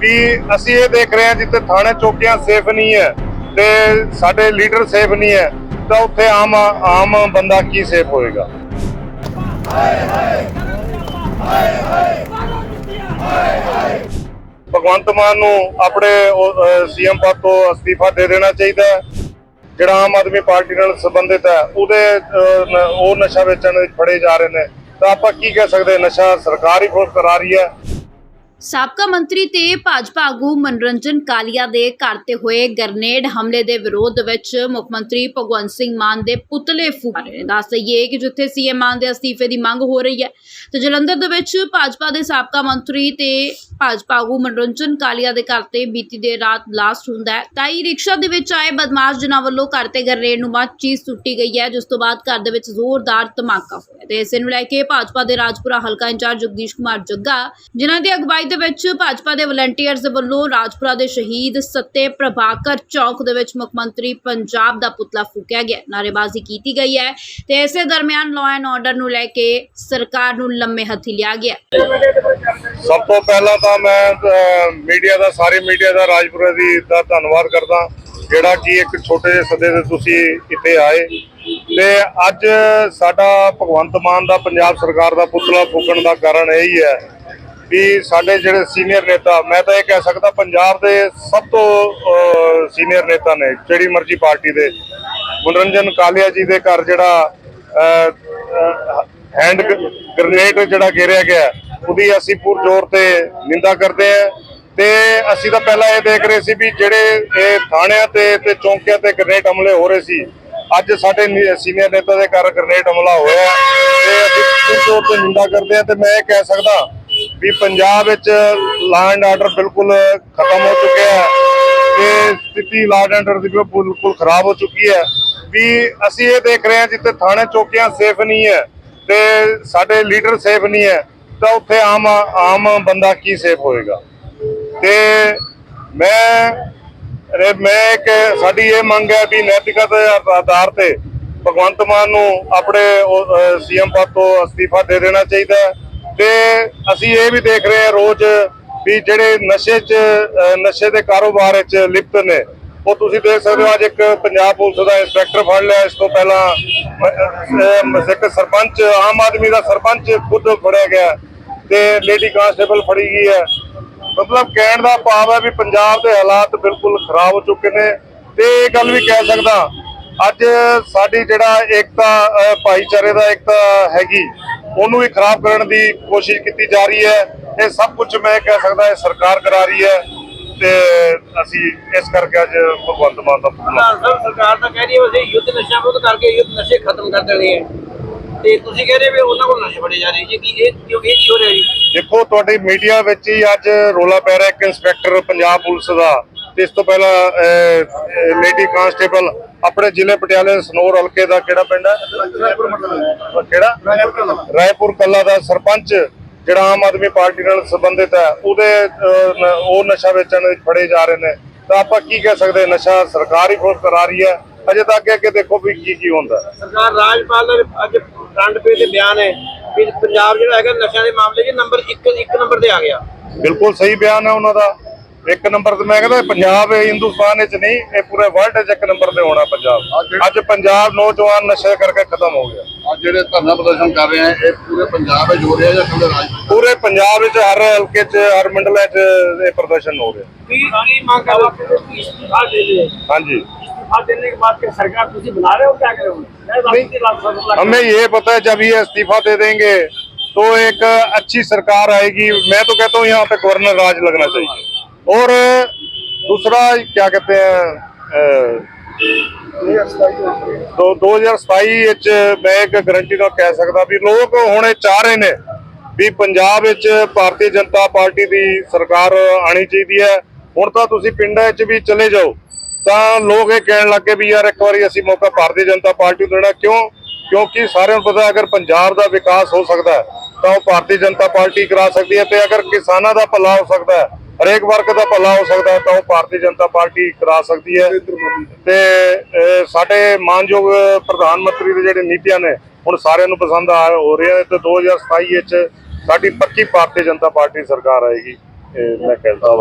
ਵੀ ਅਸੀਂ ਇਹ ਦੇਖ ਰਹੇ ਹਾਂ ਜਿੱਥੇ ਥਾਣੇ ਚੌਕੀਆਂ ਸੇਫ ਨਹੀਂ ਹੈ ਤੇ ਸਾਡੇ ਲੀਡਰ ਸੇਫ ਨਹੀਂ ਹੈ, ਤਾਂ ਉੱਥੇ ਆਮ ਆਮ ਬੰਦਾ ਕੀ ਸੇਫ ਹੋਏਗਾ? ਭਗਵੰਤ ਮਾਨ ਨੂੰ ਆਪਣੇ ਸੀਐਮ ਪਦ ਤੋਂ ਅਸਤੀਫਾ ਦੇ ਦੇਣਾ ਚਾਹੀਦਾ ਹੈ। ਜਿਹੜਾ ਆਮ ਆਦਮੀ ਪਾਰਟੀ ਨਾਲ ਸੰਬੰਧਿਤ ਹੈ, ਉਹਦੇ ਉਹ ਨਸ਼ਾ ਵੇਚਣ ਵਿੱਚ ਫੜੇ ਜਾ ਰਹੇ ਨੇ। ਤਾਂ ਆਪਾਂ ਕੀ ਕਹਿ ਸਕਦੇ, ਨਸ਼ਾ ਸਰਕਾਰ ਹੀ ਖੋਜ ਕਰਾ ਰਹੀ ਹੈ। ਸਾਬਕਾ ਮੰਤਰੀ ਤੇ ਭਾਜਪਾ ਆਗੂ ਮਨੋਰੰਜਨ ਕਾਲੀਆ ਦੇ ਘਰ ਤੇ ਹੋਏ ਗਰਨੇਡ ਹਮਲੇ ਦੇ ਵਿਰੋਧ ਵਿੱਚ ਮੁੱਖ ਮੰਤਰੀ ਭਗਵੰਤ ਸਿੰਘ ਮਾਨ ਦੇ ਪੁਤਲੇ ਫੂਕ। ਦੱਸ ਦਈਏ ਕਿ ਜਿੱਥੇ ਸੀਐਮ ਮਾਨ ਦੇ ਅਸਤੀਫੇ ਦੀ ਮੰਗ ਹੋ ਰਹੀ ਹੈ, ਤੇ ਜਲੰਧਰ ਦੇ ਵਿੱਚ ਭਾਜਪਾ ਦੇ ਸਾਬਕਾ ਮੰਤਰੀ ਤੇ ਭਾਜਪਾ ਆਗੂ ਮਨੋਰੰਜਨ ਕਾਲੀਆ ਦੇ ਘਰ ਤੇ ਬੀਤੀ ਦੇਰ ਰਾਤ ਬਲਾਸਟ ਹੁੰਦਾ ਹੈ। ਤਾਂ ਹੀ ਰਿਕਸ਼ਾ ਦੇ ਵਿੱਚ ਆਏ ਬਦਮਾਸ਼ ਜਿਨ੍ਹਾਂ ਵੱਲੋਂ ਘਰ ਤੇ ਗਰਨੇਡ ਨੂੰ ਬਾਅਦ ਚੀਜ਼ ਸੁੱਟੀ ਗਈ ਹੈ, ਜਿਸ ਤੋਂ ਬਾਅਦ ਘਰ ਦੇ ਵਿੱਚ ਜ਼ੋਰਦਾਰ ਧਮਾਕਾ ਹੋਇਆ ਤੇ ਇਸੇ ਨੂੰ ਲੈ ਕੇ ਭਾਜਪਾ ਦੇ ਰਾਜਪੁਰਾ ਹਲਕਾ ਇੰਚਾਰਜ ਜਗਦੀਸ਼ ਕੁਮਾਰ ਜੱਗਾ, ਜਿਨ੍ਹਾਂ ਦੀ ਅਗਵਾਈ ਦੇ ਵਿੱਚ ਭਾਜਪਾ ਦੇ ਵਲੰਟੀਅਰਸ ਵੱਲੋਂ ਰਾਜਪੁਰਾ ਦੇ ਸ਼ਹੀਦ ਸੱਤੇ ਪ੍ਰਭਾਕਰ ਚੌਕ ਦੇ ਵਿੱਚ ਮੁੱਖ ਮੰਤਰੀ ਪੰਜਾਬ ਦਾ ਪੁਤਲਾ ਫੂਕਿਆ ਗਿਆ। ਨਾਰੇਬਾਜ਼ੀ ਕੀਤੀ ਗਈ ਹੈ ਤੇ ਇਸੇ ਦਰਮਿਆਨ ਲਾਅ ਐਂਡ ਆਰਡਰ ਨੂੰ ਲੈ ਕੇ ਸਰਕਾਰ ਨੂੰ ਲੰਮੇ ਹੱਥੀ ਲਿਆ ਗਿਆ। ਸਭ ਤੋਂ ਪਹਿਲਾਂ ਤਾਂ ਮੈਂ ਮੀਡੀਆ ਦਾ, ਸਾਰੇ ਮੀਡੀਆ ਦਾ, ਰਾਜਪੁਰਾ ਦੀ ਦਾ ਧੰਨਵਾਦ ਕਰਦਾ, ਜਿਹੜਾ ਕਿ ਇੱਕ ਛੋਟੇ ਜਿਹੇ ਸੱਦੇ ਤੇ ਤੁਸੀਂ ਇੱਥੇ ਆਏ। ਤੇ ਅੱਜ ਸਾਡਾ ਭਗਵੰਤ ਮਾਨ ਦਾ ਪੰਜਾਬ ਸਰਕਾਰ ਦਾ ਪੁਤਲਾ ਫੂਕਣ ਦਾ ਕਾਰਨ ਇਹ ਹੀ ਹੈ ਵੀ ਸਾਡੇ ਜਿਹੜੇ ਸੀਨੀਅਰ ਨੇਤਾ, ਮੈਂ ਤਾਂ ਇਹ ਕਹਿ ਸਕਦਾ ਪੰਜਾਬ ਦੇ ਸਭ ਤੋਂ ਸੀਨੀਅਰ ਨੇਤਾ ਨੇ, ਜਿਹੜੀ ਮਰਜ਼ੀ ਪਾਰਟੀ ਦੇ। ਮਨੋਰੰਜਨ ਕਾਲੀਆ ਜੀ ਦੇ ਘਰ ਜਿਹੜਾ ਹੈਂਡ ਗ੍ਰਨੇਡ ਜਿਹੜਾ ਘੇਰਿਆ ਗਿਆ, ਉਹਦੀ ਅਸੀਂ ਪੂਰ ਜ਼ੋਰ ਤੇ ਨਿੰਦਾ ਕਰਦੇ ਹਾਂ ਤੇ ਅਸੀਂ ਤਾਂ ਪਹਿਲਾਂ ਇਹ ਦੇਖ ਰਹੇ ਸੀ ਵੀ ਜਿਹੜੇ ਇਹ ਥਾਣਿਆਂ ਤੇ ਤੇ ਚੌਂਕਿਆਂ ਤੇ ਗ੍ਰਨੇਡ ਹਮਲੇ ਹੋ ਰਹੇ ਸੀ, ਅੱਜ ਸਾਡੇ ਸੀਨੀਅਰ ਨੇਤਾ ਦੇ ਘਰ ਗ੍ਰਨੇਡ ਹਮਲਾ ਹੋਇਆ ਹੈ ਤੇ ਅਸੀਂ ਪੂਰ ਜ਼ੋਰ ਤੇ ਨਿੰਦਾ ਕਰਦੇ ਹਾਂ ਤੇ ਮੈਂ ਇਹ ਕਹਿ ਸਕਦਾ ਵੀ ਪੰਜਾਬ ਵਿੱਚ ਲਾਅ ਐਂਡ ਆਰਡਰ ਬਿਲਕੁਲ ਖਤਮ ਹੋ ਚੁੱਕਿਆ ਹੈ ਤੇ ਸਥਿਤੀ ਲਾਅ ਐਂਡ ਆਰਡਰ ਦੀ ਬਿਲਕੁਲ ਖਰਾਬ ਹੋ ਚੁੱਕੀ ਹੈ। ਵੀ ਅਸੀਂ ਇਹ ਦੇਖ ਰਹੇ ਹਾਂ ਜਿੱਥੇ ਥਾਣੇ ਚੌਕੀਆਂ ਸੇਫ ਨਹੀਂ ਹੈ ਤੇ ਸਾਡੇ ਲੀਡਰ ਸੇਫ ਨਹੀਂ ਹੈ, ਤਾਂ ਉੱਥੇ ਆਮ ਆਮ ਬੰਦਾ ਕੀ ਸੇਫ ਹੋਏਗਾ? ਤੇ ਮੈਂ, ਅਰੇ ਮੈਂ ਇੱਕ ਸਾਡੀ ਇਹ ਮੰਗ ਹੈ ਵੀ ਨੈਤਿਕਤਾ ਦੇ ਆਧਾਰ ਤੇ ਭਗਵੰਤ ਮਾਨ ਨੂੰ ਆਪਣੇ ਸੀਐਮ ਪਦ ਤੋਂ ਅਸਤੀਫਾ ਦੇ ਦੇਣਾ ਚਾਹੀਦਾ ਹੈ। ਤੇ ਅਸੀਂ ਇਹ ਵੀ ਦੇਖ ਰਹੇ ਹਾਂ ਰੋਜ਼ ਵੀ ਜਿਹੜੇ ਨਸ਼ੇ 'ਚ ਨਸ਼ੇ ਦੇ ਕਾਰੋਬਾਰ ਵਿੱਚ ਲਿਪਤ ਨੇ, ਉਹ ਤੁਸੀਂ ਦੇਖ ਸਕਦੇ ਹੋ ਅੱਜ ਇੱਕ ਪੰਜਾਬ ਪੁਲਿਸ ਦਾ ਇੰਸਪੈਕਟਰ ਫੜ ਲਿਆ, ਇਸ ਤੋਂ ਪਹਿਲਾਂ, ਮ- ਸਰਪੰਚ, ਆਮ ਆਦਮੀ ਦਾ ਸਰਪੰਚ ਖੁਦ ਫੜਿਆ ਗਿਆ ਤੇ ਲੇਡੀ ਕਾਂਸਟੇਬਲ ਫੜੀ ਗਈ ਹੈ। ਮਤਲਬ ਕਹਿਣ ਦਾ ਭਾਵ ਹੈ ਵੀ ਪੰਜਾਬ ਦੇ ਹਾਲਾਤ ਬਿਲਕੁਲ ਖਰਾਬ ਹੋ ਚੁੱਕੇ ਨੇ ਤੇ ਇਹ ਗੱਲ ਵੀ ਕਹਿ ਸਕਦਾ, ਅੱਜ ਸਾਡੀ ਜਿਹੜਾ ਏਕਤਾ ਭਾਈਚਾਰੇ ਦਾ ਏਕਤਾ ਹੈਗੀ ਉਹਨੂੰ ਵੀ ਖਰਾਬ ਕਰਨ ਦੀ ਕੋਸ਼ਿਸ਼ ਕੀਤੀ ਜਾ ਰਹੀ ਹੈ। ਇਹ ਸਭ ਕੁਝ ਮੈਂ ਕਹਿ ਸਕਦਾ ਇਹ ਸਰਕਾਰ ਕਰਾ ਰਹੀ ਹੈ ਤੇ ਅਸੀਂ ਇਸ ਕਰਕੇ ਅੱਜ ਭਗਵੰਤ ਮਾਨ ਦਾ ਪ੍ਰਧਾਨ ਸਰਕਾਰ ਤਾਂ ਕਹਿ ਰਹੀ ਹੈ ਵੈਸੇ ਯੁੱਧ ਨਸ਼ਾ ਵਿਰੁੱਧ ਕਰਕੇ ਯੁੱਧ ਨਸ਼ੇ ਖਤਮ ਕਰ ਦੇਣੇ ਹੈ। ਤੇ ਤੁਸੀਂ ਕਹਿ ਰਹੇ ਵੀ ਉਹਨਾਂ ਕੋਲ ਨਸ਼ੇ ਫੜੇ ਜਾ ਰਹੇ ਜੀ ਕੀ ਇਹ ਕਿਉਂ ਇਹ ਕੀ ਹੋ ਰਿਹਾ ਜੀ? ਦੇਖੋ ਤੁਹਾਡੀ ਮੀਡੀਆ ਵਿੱਚ ਹੀ ਅੱਜ ਰੋਲਾ ਪੈ ਰਿਹਾ ਇੱਕ ਇੰਸਪੈਕਟਰ ਪੰਜਾਬ ਪੁਲਿਸ ਦਾ। ਤੇ ਇਸ ਤੋਂ ਪਹਿਲਾਂ ਲੇਡੀ ਕਾਂਸਟੇਬਲ ਆਪਣੇ ਜ਼ਿਲ੍ਹੇ ਪਟਿਆਲੇ ਸਨੋਰ ਹਲਕੇ ਦਾ ਕਿਹੜਾ ਪਿੰਡ ਹੈ? ਕਿਹੜਾ? ਰਾਏਪੁਰ ਕੱਲਾ ਦਾ ਸਰਪੰਚ ਜਿਹੜਾ ਆਮ ਆਦਮੀ ਪਾਰਟੀ ਨਾਲ ਸੰਬੰਧਿਤ ਹੈ ਉਹਦੇ ਨ- ਉਹ ਨਸ਼ਾ ਵੇਚਣ ਵਿੱਚ ਫੜੇ ਜਾ ਰਹੇ ਨੇ। ਤਾਂ ਆਪਾਂ ਕੀ ਕਹਿ ਸਕਦੇ? ਨਸ਼ਾ ਸਰਕਾਰ ਹੀ ਖੋਜ ਕਰਾ ਰਹੀ ਹੈ। ਅਜੇ ਤੱਕ ਅੱਗੇ ਅੱਗੇ ਦੇਖੋ ਵੀ ਕੀ ਕੀ ਹੁੰਦਾ। ਸਰਕਾਰ ਰਾਜਪਾਲ ਦਾ ਅੱਜ ਫਰੰਟ ਪੇਜ ਤੇ ਬਿਆਨ ਹੈ ਵੀ ਪੰਜਾਬ ਜਿਹੜਾ ਹੈਗਾ ਨਸ਼ਿਆਂ ਦੇ ਮਾਮਲੇ 'ਚ ਨੰਬਰ 1 ਇੱਕ ਨੰਬਰ ਤੇ ਆ ਗਿਆ। ਬਿਲਕੁਲ ਸਹੀ ਬਿਆਨ ਹੈ ਉਹਨਾਂ ਦਾ। ਇੱਕ ਨੰਬਰ ਤੇ ਮੈਂ ਕਹਿੰਦਾ ਪੰਜਾਬ ਇਹ ਹਿੰਦੁਸਤਾਨ ਵਿੱਚ ਨਹੀਂ ਇਹ ਪੂਰੇ ਵਰਲਡ 'ਚ ਇੱਕ ਨੰਬਰ ਤੇ ਹੋਣਾ ਪੰਜਾਬ ਅੱਜ ਪੰਜਾਬ ਨੌਜਵਾਨ ਨਸ਼ੇ ਕਰਕੇ ਖਤਮ ਹੋ ਗਿਆ ਅੱਜ ਜਿਹੜੇ ਧਰਨਾ ਪ੍ਰਦਰਸ਼ਨ ਕਰ ਰਹੇ ਆ ਇਹ ਪੂਰੇ ਪੰਜਾਬ ਵਿੱਚ ਹੋ ਰਿਹਾ ਜਾਂ ਕੱਲੇ ਰਾਜ ਪੂਰੇ ਪੰਜਾਬ ਵਿੱਚ ਹਰ ਹਲਕੇ 'ਚ ਹਰ ਮੰਡਲ 'ਚ ਇਹ ਪ੍ਰਦਰਸ਼ਨ ਹੋ ਰਿਹਾ ਕੀ ਕੀ ਮੰਗ ਕਰ ਰਹੇ ਇਸਤੀਫਾ ਦੇ ਦੇ ਹਾਂਜੀ ਇਸਤੀਫਾ ਦੇਣੇ ਕੇ ਬਾਅਦ ਕਿ ਸਰਕਾਰ ਤੁਸੀਂ ਬਣਾ ਰਹੇ ਹੋ ਕਿਆ ਕਰ ਰਹੇ ਹੋ ਮੈਂ नहीं। बात हमें ये पता है जब ये इस्तीफा दे देंगे तो एक अच्छी सरकार आएगी मैं तो कहता हूँ यहाँ पे गवर्नर राज लगना चाहिए और दूसरा क्या कहते हैं तो 2027 ਵਿੱਚ ਮੈਂ ਇੱਕ ਗਰੰਟੀ ਨਾਲ ਕਹਿ ਸਕਦਾ ਵੀ ਲੋਕ ਹੁਣ ਇਹ ਚਾਹ ਰਹੇ ਨੇ ਵੀ ਪੰਜਾਬ ਵਿੱਚ ਭਾਰਤੀ ਜਨਤਾ ਪਾਰਟੀ ਦੀ ਸਰਕਾਰ ਆਣੀ ਚਾਹੀਦੀ ਹੈ ਹੁਣ ਤਾਂ ਤੁਸੀਂ ਪਿੰਡਾਂ 'ਚ ਵੀ ਚਲੇ ਜਾਓ ਤਾਂ ਲੋਕ ਇਹ ਕਹਿਣ ਲੱਗੇ ਵੀ ਯਾਰ ਇੱਕ ਵਾਰੀ ਅਸੀਂ ਮੌਕਾ ਭਾਰਤੀ ਜਨਤਾ ਪਾਰਟੀ ਨੂੰ ਦੇਣਾ ਕਿਉਂ ਕਿਉਂਕਿ ਸਾਰਿਆਂ ਨੂੰ ਪਤਾ ਅਗਰ ਪੰਜਾਬ ਦਾ ਵਿਕਾਸ ਹੋ ਸਕਦਾ ਹੈ ਤਾਂ ਉਹ ਭਾਰਤੀ ਜਨਤਾ ਪਾਰਟੀ ਕਰਾ ਸਕਦੀ ਹੈ ਤੇ ਅਗਰ ਕਿਸਾਨਾਂ ਦਾ ਭਲਾ ਹੋ ਸਕਦਾ ਹੈ ਹਰੇਕ ਵਰਗ ਦਾ ਭਲਾ ਹੋ ਸਕਦਾ ਤਾਂ ਉਹ ਭਾਰਤੀ ਜਨਤਾ ਪਾਰਟੀ ਕਰਾ ਸਕਦੀ ਹੈ। ਤੇ ਸਾਡੇ ਮਾਨਯੋਗ ਪ੍ਰਧਾਨ ਮੰਤਰੀ ਦੇ ਜਿਹੜੇ ਨੀਤੀਆਂ ਨੇ ਹੁਣ ਸਾਰਿਆਂ ਨੂੰ ਪਸੰਦ ਆ ਹੋ ਰਿਹਾ ਹੈ ਤੇ 2027 ਵਿੱਚ ਸਾਡੀ ਪੱਕੀ ਭਾਰਤੀ ਜਨਤਾ ਪਾਰਟੀ ਸਰਕਾਰ ਆਏਗੀ। ਇਹ ਮੈਂ ਕਹਿੰਦਾ ਹਾਂ।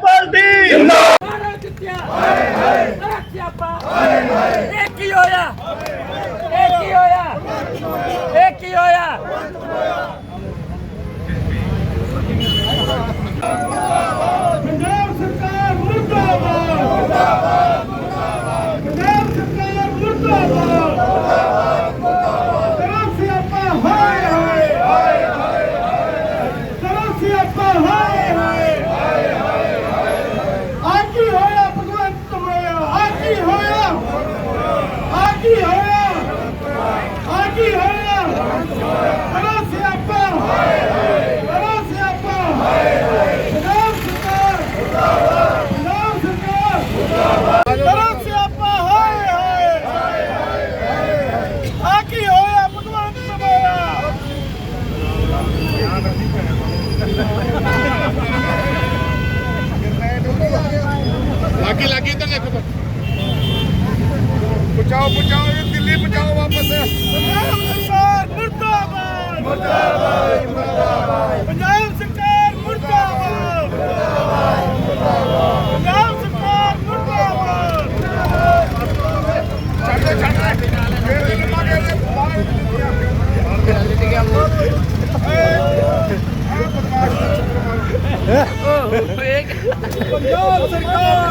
ਭਾਰਤੀ ਜਿੰਦਾਬਾਦ। ਅੱਗੇ ਲੱਗੀ ਇਧਰ ਦੇਖੋ ਬਚਾਓ ਬਚਾਓ ਦਿੱਲੀ ਬਚਾਓ